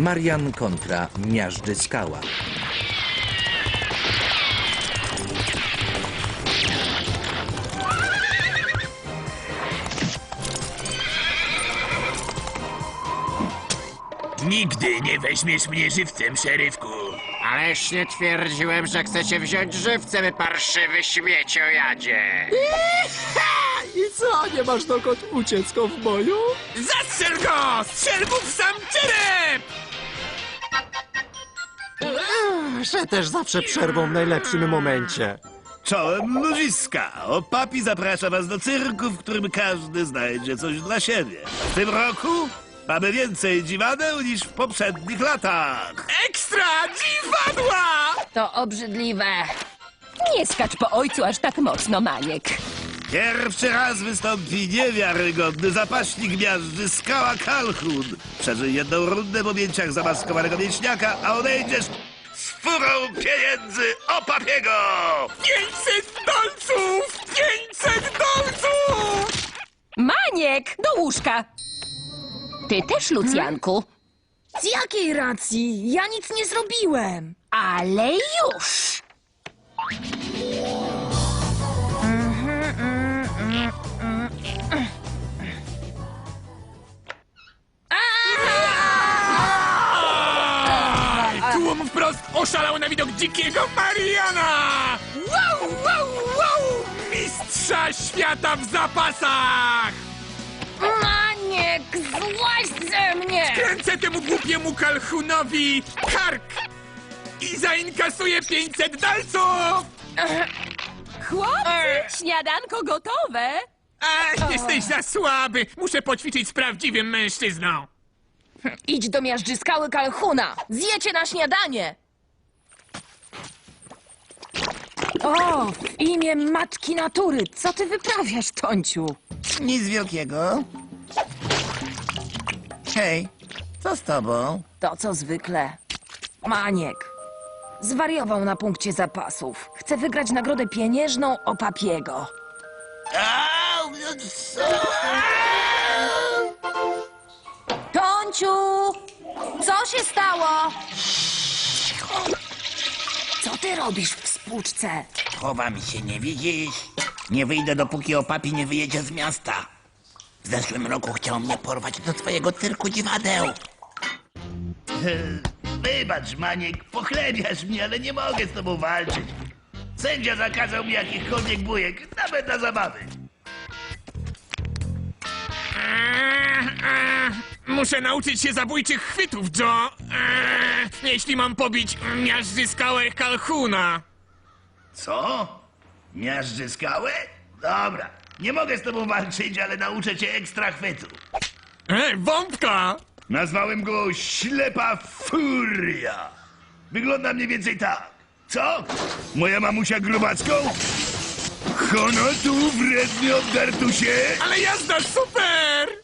Marian kontra Miażdży Skała. Nigdy nie weźmiesz mnie żywcem, szeryfku. Ależ nie twierdziłem, że chcecie wziąć żywcem, parszywy śmieciojadzie. I co, nie masz dokąd uciec, kowboju? Zastrzel go! Strzel mu w sam czerep! Że też zawsze przerwą w najlepszym momencie. Czołem ludziska! Opapi zaprasza was do cyrku, w którym każdy znajdzie coś dla siebie. W tym roku mamy więcej dziwadeł niż w poprzednich latach. Ekstra! Dziwadła! To obrzydliwe. Nie skacz po ojcu aż tak mocno, Maniek. Pierwszy raz wystąpi niewiarygodny zapaśnik miażdży Skała Kalhun. Przeżyj jedną rundę w objęciach zamaskowanego mięśniaka, a odejdziesz furą pieniędzy Opapiego! 500 dolców! 500 dolców! Maniek, do łóżka. Ty też, Lucjanku. Z jakiej racji? Ja nic nie zrobiłem. Ale już. Wprost oszalał na widok dzikiego Mariana! Wow, wow, wow! Mistrza świata w zapasach! Maniek, złaź ze mnie! Kręcę temu głupiemu kalchunowi kark! I zainkasuję 500 dalców! Chłopcy, śniadanko gotowe. A, jesteś za słaby! Muszę poćwiczyć z prawdziwym mężczyzną! Idź do miażdży skały Kalhuna. Zjecie na śniadanie. O, w imię matki natury. Co ty wyprawiasz, Tonciu? Nic wielkiego. Hej, co z tobą? To co zwykle. Maniek. Zwariował na punkcie zapasów. Chce wygrać nagrodę pieniężną o papiego. Au, co? Co się stało? Co ty robisz w spłuczce? Chowam się, nie widzisz? Nie wyjdę, dopóki opapi nie wyjedzie z miasta. W zeszłym roku chciał mnie porwać do swojego cyrku dziwadeł. Wybacz, Maniek, pochlebiasz mnie, ale nie mogę z tobą walczyć. Sędzia zakazał mi jakichkolwiek bujek, nawet na zabawy. Eee, eee, Muszę nauczyć się zabójczych chwytów, Joe! Eee, Jeśli mam pobić miażdży skałę Kalhuna! Co? Miażdży skałę? Dobra, nie mogę z tobą walczyć, ale nauczę cię ekstra chwytu. E, wątka! Nazwałem go Ślepa Furia. Wygląda mniej więcej tak. Co? Moja mamusia grubacką? Hono tu wredny obdartusie? Ale jazda super!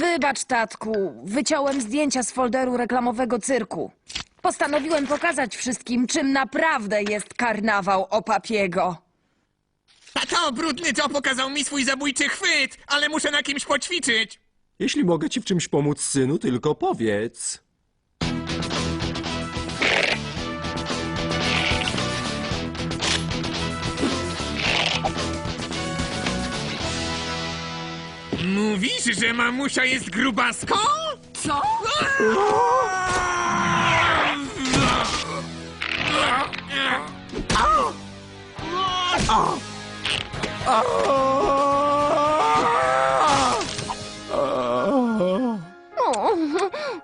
Wybacz, tatku. Wyciąłem zdjęcia z folderu reklamowego cyrku. Postanowiłem pokazać wszystkim, czym naprawdę jest karnawał o papiego. Tato, brudny Joe pokazał mi swój zabójczy chwyt, ale muszę na kimś poćwiczyć. Jeśli mogę ci w czymś pomóc, synu, tylko powiedz. Mówisz, że mamusia jest grubaską? Co?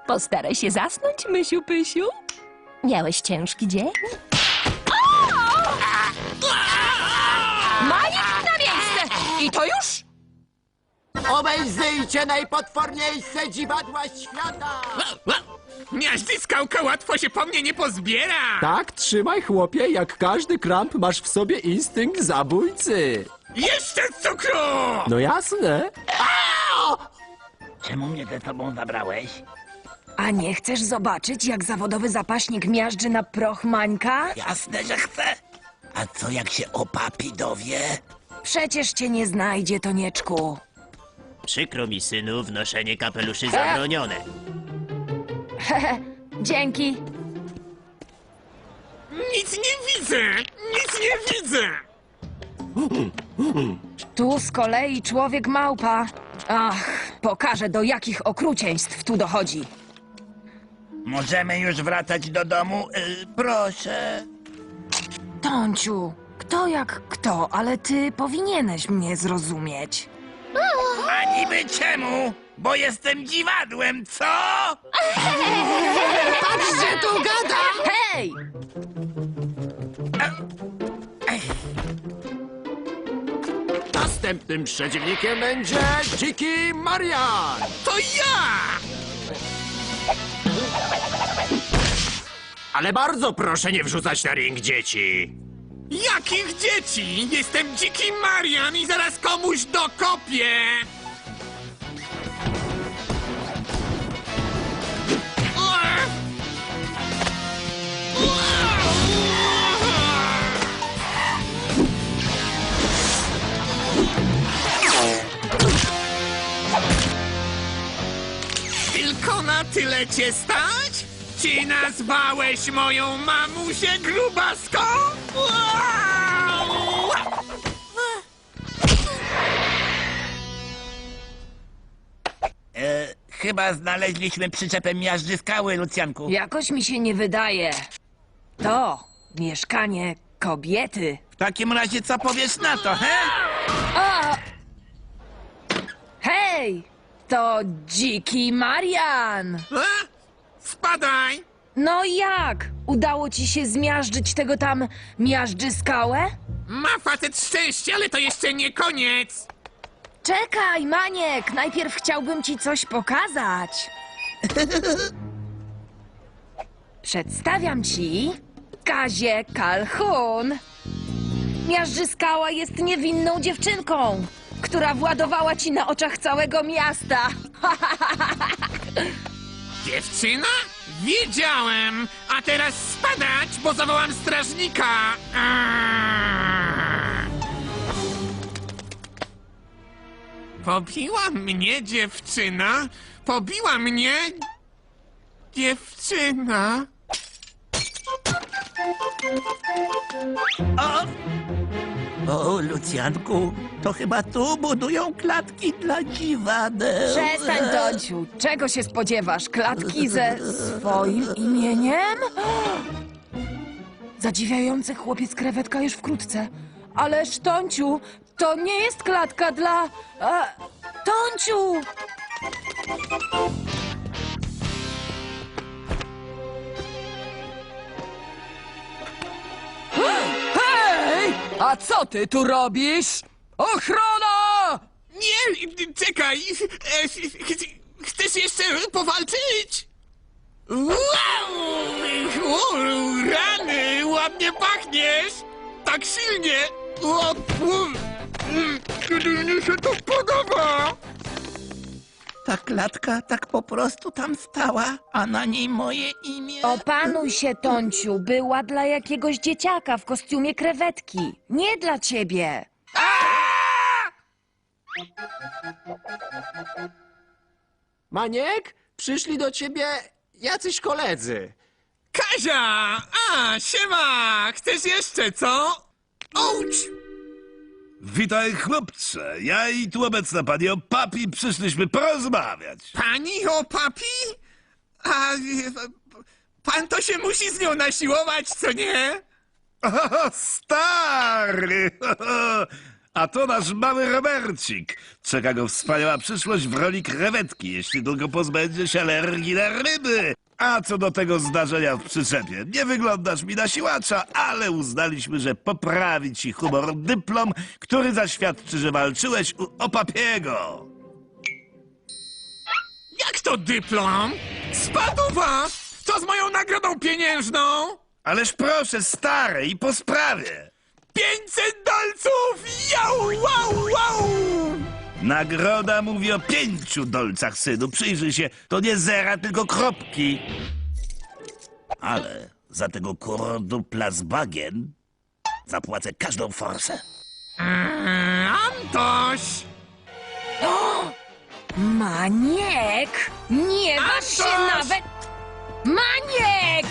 Postaraj się zasnąć, Mysiu Pysiu. Miałeś ciężki dzień? Maniek na miejsce! I to już? Obejrzyjcie najpotworniejsze dziwadła świata! Miażdży skałka łatwo się po mnie nie pozbiera! Tak, trzymaj, chłopie, jak każdy kramp masz w sobie instynkt zabójcy. Jeszcze cukru! No jasne. Czemu mnie ze sobą zabrałeś? A nie chcesz zobaczyć, jak zawodowy zapaśnik miażdży na proch Mańka? Jasne, że chcę. A co jak się opapi dowie? Przecież cię nie znajdzie, Tonieczku. Przykro mi, synu, wnoszenie kapeluszy zabronione. Dzięki. Nic nie widzę! Nic nie widzę! Tu z kolei człowiek małpa. Ach, pokażę do jakich okrucieństw tu dochodzi. Możemy już wracać do domu? Y, proszę. Tonciu, kto jak kto, ale ty powinieneś mnie zrozumieć. A niby czemu? Bo jestem dziwadłem, co? Patrzcie, tu gada! Hej! Następnym przeciwnikiem będzie Dziki Marian. To ja! Ale bardzo proszę nie wrzucać na ring dzieci. Jakich dzieci? Jestem dziki Marian i zaraz komuś dokopię! Tylko na tyle cię stać? Czy nazwałeś moją mamusię grubaską? Wow! E, chyba znaleźliśmy przyczepę miażdży skały, Lucjanku. Jakoś mi się nie wydaje. To mieszkanie kobiety. W takim razie co powiesz na to, he? A! Hej! To dziki Marian! A? Spadaj! No jak? Udało ci się zmiażdżyć tego tam miażdży skałę? Ma facet szczęście, ale to jeszcze nie koniec! Czekaj, Maniek! Najpierw chciałbym ci coś pokazać. Przedstawiam ci Kazie Kalhun. Miażdżyskała jest niewinną dziewczynką, która władowała ci na oczach całego miasta. Dziewczyna? Wiedziałem! A teraz spadać, bo zawołam strażnika! Aaaa! Pobiła mnie dziewczyna? Pobiła mnie dziewczyna? O, Lucjanku, to chyba tu budują klatki dla dziwadeł. Przestań, Tonciu. Czego się spodziewasz? Klatki ze swoim imieniem? Zadziwiający chłopiec krewetka już wkrótce. Ależ, Tonciu, to nie jest klatka dla... E, Tonciu! A co ty tu robisz? Ochrona! Nie, czekaj! E, ch- Chcesz jeszcze powalczyć? Wow! O, rany! Ładnie pachniesz! Tak silnie! O, fu. Mm, Mnie się to podoba! Ta klatka tak po prostu tam stała, a na niej moje imię. Opanuj się, Tonciu. Była dla jakiegoś dzieciaka w kostiumie krewetki. Nie dla ciebie. Maniek, przyszli do ciebie jacyś koledzy. Kazia! A, siema! Chcesz jeszcze, co? Ouch! Witaj, chłopcze. Ja i tu obecna pani o papi przyszliśmy porozmawiać. Pani o papi? A e, pan to się musi z nią nasiłować, co nie? O, stary! A to nasz mały Robercik. Czeka go wspaniała przyszłość w roli krewetki, jeśli tylko pozbędzie się alergii na ryby. A co do tego zdarzenia w przyczepie, nie wyglądasz mi na siłacza, ale uznaliśmy, że poprawi ci humor dyplom, który zaświadczy, że walczyłeś u Opapiego. Jak to dyplom? Spaduwa! Co z moją nagrodą pieniężną? Ależ proszę, stary, i po sprawie. 500 dolców! Jau, wow, wow! Nagroda mówi o pięciu dolcach, synu. Przyjrzyj się, to nie zera, tylko kropki. Ale za tego korduplasbagen zapłacę każdą forsę. Mm, Antoś! Maniek! Nie waż się Antoś! nawet... Manie!